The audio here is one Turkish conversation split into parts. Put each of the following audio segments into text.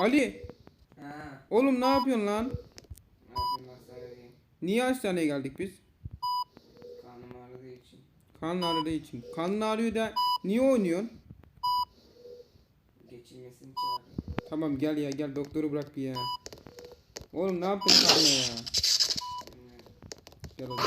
Ali. Ha. Oğlum ne yapıyorsun lan? Ne yapayım hastanedeyim. Niye hastaneye geldik biz? Karnım ağrıdığı için. Kan ağrıdığı için. Kan ağrıyor da niye oynuyorsun? Geçilmesini çağırdım. Tamam gel ya gel doktoru bırak bir ya. Oğlum ne yaptın karnına ya? Gel zaman.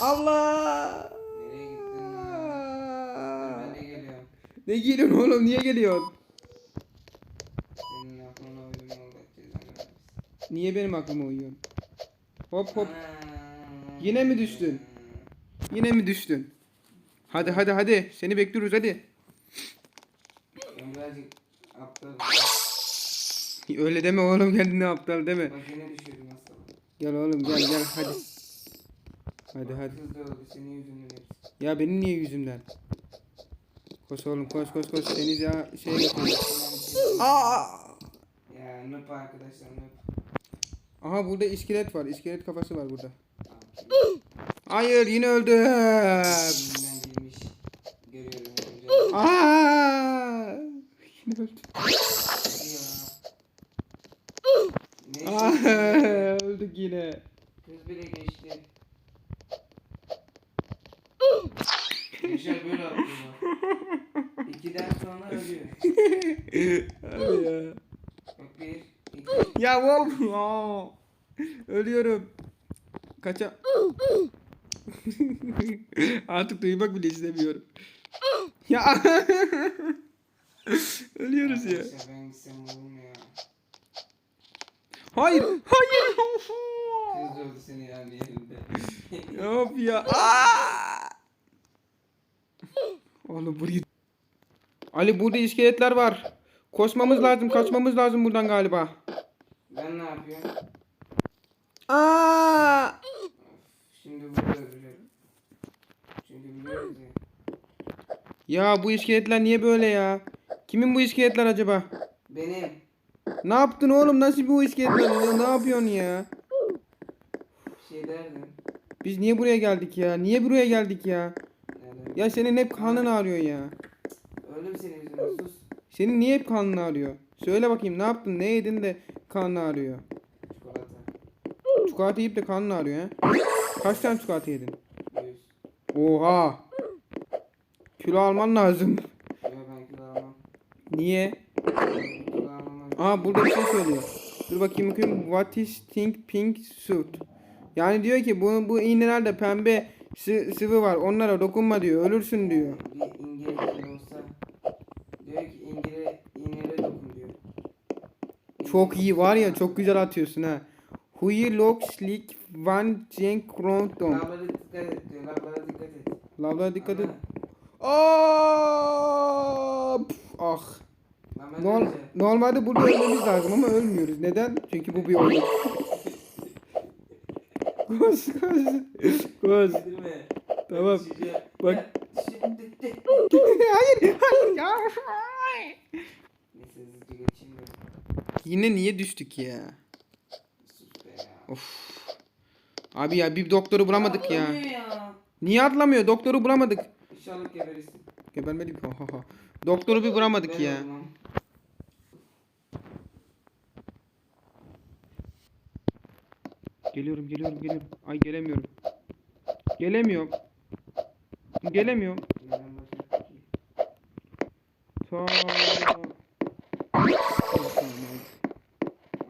Allah! Nereye gittin lan? Ben de geliyorum. Ne geliyorsun oğlum niye geliyorsun? Niye benim aklıma uyuyorsun? Hop hop. Yine mi düştün? Yine mi düştün? Hadi hadi hadi. Seni bekliyoruz hadi. Birazcık. Öyle deme oğlum kendini aptal deme. Bak yine düşürdüm nasıl? Gel oğlum gel gel hadi. Hadi hadi. Ya benim niye yüzümden? Koş oğlum koş koş koş seni ya şey yapayım. Aa! Ya nöp arkadaşlar nöp. Aha burada iskelet var. İskelet kafası var burada. Hayır yine öldüm. Aa! Yine öldüm. Aa, öldük yine. Kız bile geçti. Yaşar böyle atlıyor. İkiden sonra ölüyor. Abi ya. Bak bir, iki, Ya oğlum. Ölüyorum. Kaça. Artık duymak bile istemiyorum. Ya. Ölüyoruz ya. Hayır. Hayır. Kız oldu seni yani yerinde. Yok ya. Aa! Oğlum burayı. Ali burada iskeletler var. Koşmamız lazım, kaçmamız lazım buradan galiba. ben ne yapıyorum? Aa! Şimdi ya. Ya bu iskeletler niye böyle ya? Kimin bu iskeletler acaba? Benim. Ne yaptın oğlum? Nasıl bu iskeletler? Ya, ne yapıyorsun ya? Bir şey derdim. Biz niye buraya geldik ya? Niye buraya geldik ya? Nereden? Ya senin hep karnın ağrıyor ya. Öldüm senin yüzünden sus. Senin niye hep karnın ağrıyor? Söyle bakayım ne yaptın? Ne yedin de karnın ağrıyor? Çikolata. Yiyip de karnın ağrıyor ha? Kaç tane çikolata yedin? Oha! Kilo alman lazım. Yok ben kilo almam. Niye? Kilo almam. Aa burada bir şey söylüyor. Dur bakayım bakayım. What is think pink suit? Yani diyor ki bu, bu iğnelerde pembe sı- sıvı var. Onlara dokunma diyor. Ölürsün diyor. Bir İngilizce olsa diyor ki İngiliz iğnelere dokun diyor. Çok iyi var ya çok güzel atıyorsun ha. Slik van cenk kronton. Lavlara dikkat et diyor. Lavlara dikkat et. Lavlara dikkat et. Aa! Ah. Nor- normalde burada ölmemiz lazım ama ölmüyoruz. Neden? Çünkü bu bir oyun. koş koş. Koş. Tamam. Bak. Hayır, hayır ya. Yine niye düştük ya? Sus be ya. Of. Abi ya bir doktoru bulamadık ya. Ölmüyor ya. Niye atlamıyor? Doktoru bulamadık. İnşallah geberirsin. Gebermedik. Ha, ha, ha. Doktoru bir bulamadık Ben ya. olmam. Geliyorum, geliyorum, geliyorum. Ay gelemiyorum. Gelemiyorum. Gelemiyorum. Ta...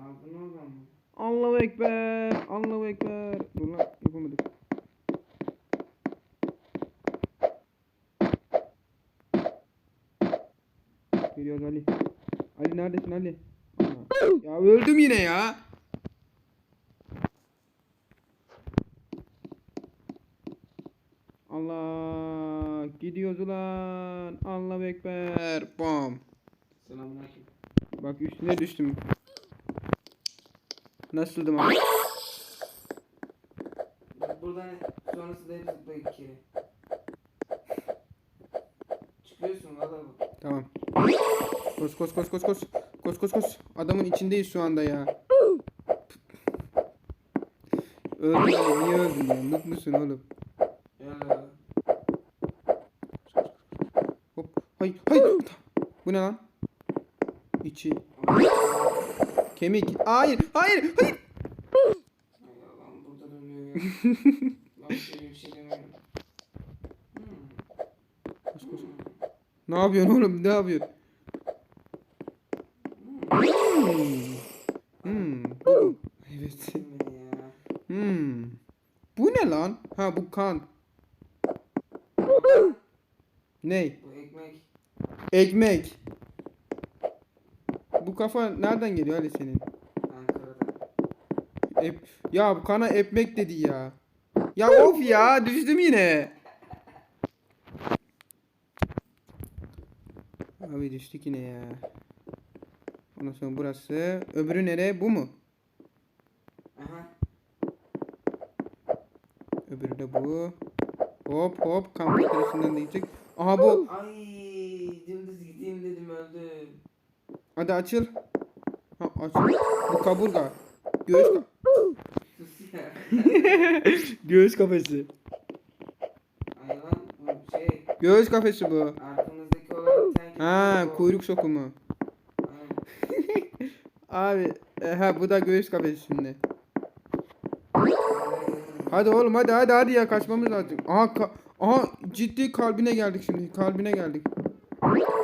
Aldın oradan mı? Allahu Ekber. Allahu Ekber. Dur lan yapamadık. Geliyoruz Ali. Ali neredesin Ali? Ya öldüm yine ya. Allah gidiyoruz ulan. Allahu Ekber. Bom. Selamünaleyküm. Bak üstüne düştüm. Nasıldım? Bak buradan sonrası da hep zıpla iki kere. Çıkıyorsun valla bak. Tamam. Koş koş koş koş koş. Koş koş koş. Adamın içindeyiz şu anda ya. Öldün ya. Niye öldün ya? Mut musun oğlum? Yalla. Hop. Hay hay. Bu ne lan? İçi. Kemik. Hayır, hayır, hayır. Ay Allah'ım burada dönüyor ya. ben şöyle bir şey demiyorum. Koş, koş. Ne yapıyorsun oğlum? Ne yapıyorsun? Hmm. Hmm. bu. Evet. Ya. Hmm. Bu ne lan? Ha bu kan. Ney? Bu ekmek. Ekmek. Bu kafa nereden geliyor Ali senin? Ep ya bu kana ekmek dedi ya. Ya of ya düştüm yine. Abi düştük yine ya. Ondan sonra burası. Öbürü nere? Bu mu? Aha. Öbürü de bu. Hop hop kamp makinesinden de gidecek. Aha bu. Ay Hadi açıl. Ha açıl. Bu kaburga. Göğüs ka-. Göğüs kafesi. Bu şey Göğüs kafesi bu. arkamızdaki olan Ha kuyruk sokumu. Abi e, ha bu da göğüs kafesi şimdi. Hadi oğlum hadi hadi hadi ya kaçmamız lazım. Aha ka- aha ciddi kalbine geldik şimdi. Kalbine geldik.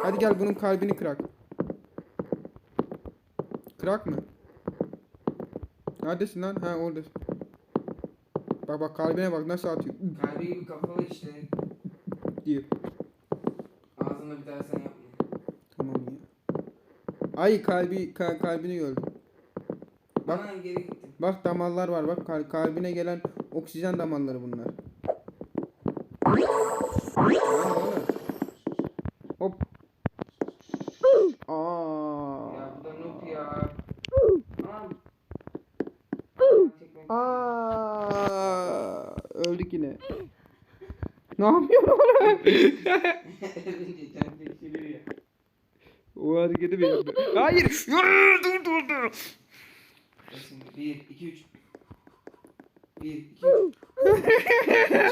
Hadi gel bunun kalbini kırak. Kırak mı? Neredesin lan? Ha oradasın. Bak bak kalbine bak nasıl atıyor. Kalbi gibi kapalı işte. diyor. Ağzına bir daha sen yapma. Tamam ya. Ay kalbi ka- kalbini gördüm. Bak. Bak. geri gittim. Bak damarlar var bak kal- kalbine gelen oksijen damarları bunlar. Hop. Aa. Ya bu da noob ya. Aa. Çekmek. Aa. Öldük yine. ne yapıyorsun oğlum? Önce can çekiliyor ya. O hareketi yaptı? Hayır. Dur dur dur. Bak Şimdi 1, 2, 3. 1, 2, 3.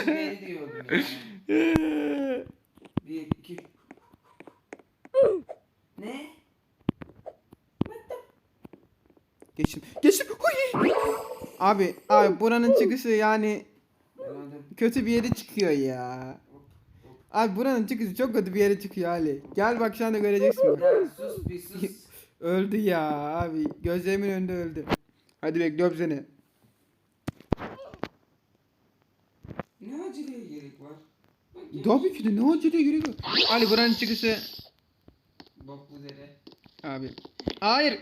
Şimdi diyordum ya. 1, 2, 3. Ne? Geçtim. Geçtim. Huy. Abi, abi buranın çıkışı yani kötü bir yere çıkıyor ya. Abi buranın çıkışı çok kötü bir yere çıkıyor Ali. Gel bak sen de göreceksin. bak. Ya sus bir sus. Öldü ya abi. Gözlerimin önünde öldü. Hadi bekliyorum seni. Ne aceleye gerek var? Bak gel. Tabii ki de ne acele yok. Ali buranın çıkışı. Bok bu zere. Abi. Hayır.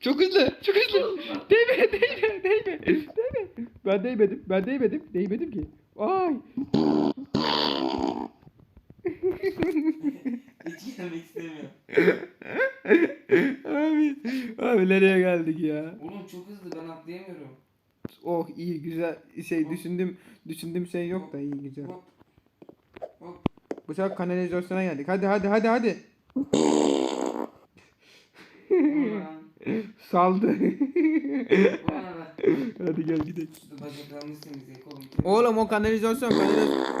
Çok hızlı. Çok hızlı. değme değme değme. Değme. Ben değmedim. Ben değmedim. Değmedim ki. Ay. Hiç gelmek istemiyorum. abi. Abi nereye geldik ya? Oğlum çok hızlı ben atlayamıyorum. Oh iyi güzel şey düşündüm düşündüm şey yok da iyi güzel. Hop. Hop. Bu sefer kanalizasyona geldik. Hadi hadi hadi hadi. Saldı. Hadi gel gidelim. Oğlum o kanalizasyon kanalizasyon.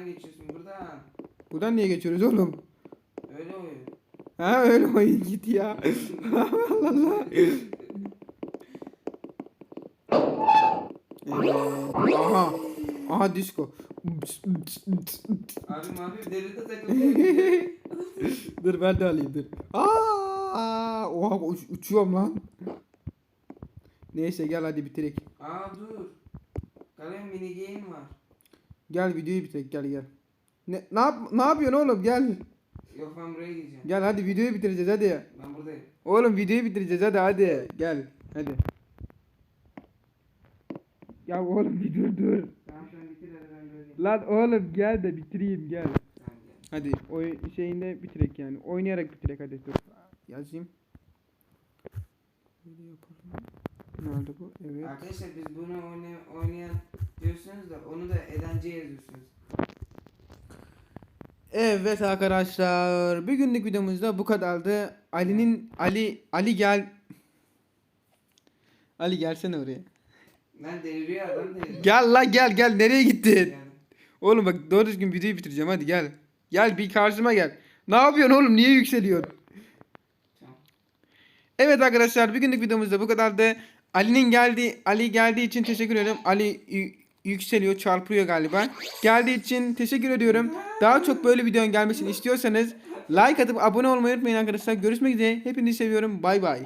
buradan geçiyorsun buradan. Buradan niye geçiyoruz oğlum? Öyle oyun. Ha öyle oyun git ya. Allah Allah. Evet. Aha. Aha disco. Abim abim deride takılıyor. dur ben de alayım dur. Aa, oha uç- uçuyorum lan. Neyse gel hadi bitirek. Aa dur. Kalem mini game var. Gel videoyu bitirek gel gel. Ne ne yap ne yapıyorsun oğlum gel. Yok ben buraya gideceğim. Gel hadi videoyu bitireceğiz hadi. Ben buradayım. Oğlum videoyu bitireceğiz hadi hadi. Gel hadi. Ya oğlum bir dur dur. Tamam şu an bitir hadi ben buradayım. Lan oğlum gel de bitireyim gel. Tamam gel. Hadi o şeyinde bitirek yani. Oynayarak bitirek hadi dur. Yazayım. Böyle yapalım. Nerede bu? Evet. Arkadaşlar biz bunu oynay oynayan diyorsunuz da onu da Edenci yazıyorsunuz. Evet arkadaşlar. Bir günlük videomuzda bu kadardı. Ali'nin Ali Ali gel. Ali gelsene oraya. Lan deliriyor adam deliriyor. Gel la gel gel nereye gittin? Yani. Oğlum bak doğru düzgün videoyu bitireceğim hadi gel. Gel bir karşıma gel. Ne yapıyorsun oğlum niye yükseliyorsun? Tamam. Evet arkadaşlar bir günlük videomuzda bu kadardı. Ali'nin geldiği Ali geldiği için teşekkür ederim. Ali yükseliyor, çarpıyor galiba. Geldiği için teşekkür ediyorum. Daha çok böyle videonun gelmesini istiyorsanız like atıp abone olmayı unutmayın arkadaşlar. Görüşmek üzere. Hepinizi seviyorum. Bay bay.